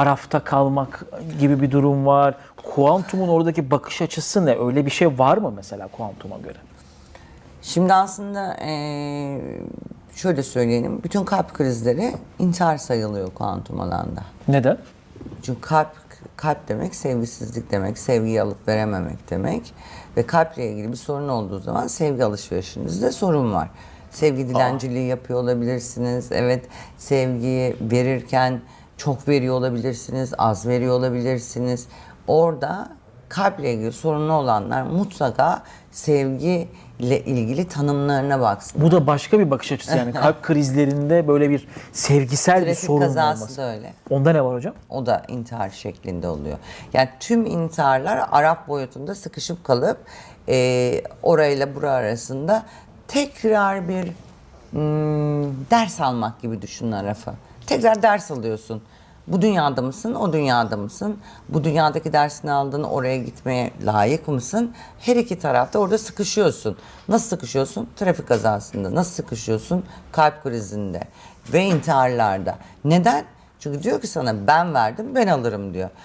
arafta kalmak gibi bir durum var. Kuantumun oradaki bakış açısı ne? Öyle bir şey var mı mesela kuantuma göre? Şimdi aslında eee, şöyle söyleyelim. Bütün kalp krizleri intihar sayılıyor kuantum alanda. Neden? Çünkü kalp kalp demek sevgisizlik demek, sevgiyi alıp verememek demek ve kalple ilgili bir sorun olduğu zaman sevgi alışverişinizde sorun var. Sevgi dilenciliği yapıyor olabilirsiniz. Evet, sevgiyi verirken çok veriyor olabilirsiniz, az veriyor olabilirsiniz. Orada kalple ilgili sorunlu olanlar mutlaka sevgiyle ilgili tanımlarına baksın. Bu da başka bir bakış açısı yani kalp krizlerinde böyle bir sevgisel bir Trafik sorun kazası olması. da öyle. Onda ne var hocam? O da intihar şeklinde oluyor. Yani tüm intiharlar Arap boyutunda sıkışıp kalıp e, orayla bura arasında tekrar bir hmm, ders almak gibi düşün Araf'a. Tekrar ders alıyorsun. Bu dünyada mısın, o dünyada mısın? Bu dünyadaki dersini aldın, oraya gitmeye layık mısın? Her iki tarafta orada sıkışıyorsun. Nasıl sıkışıyorsun? Trafik kazasında. Nasıl sıkışıyorsun? Kalp krizinde ve intiharlarda. Neden? Çünkü diyor ki sana ben verdim ben alırım diyor.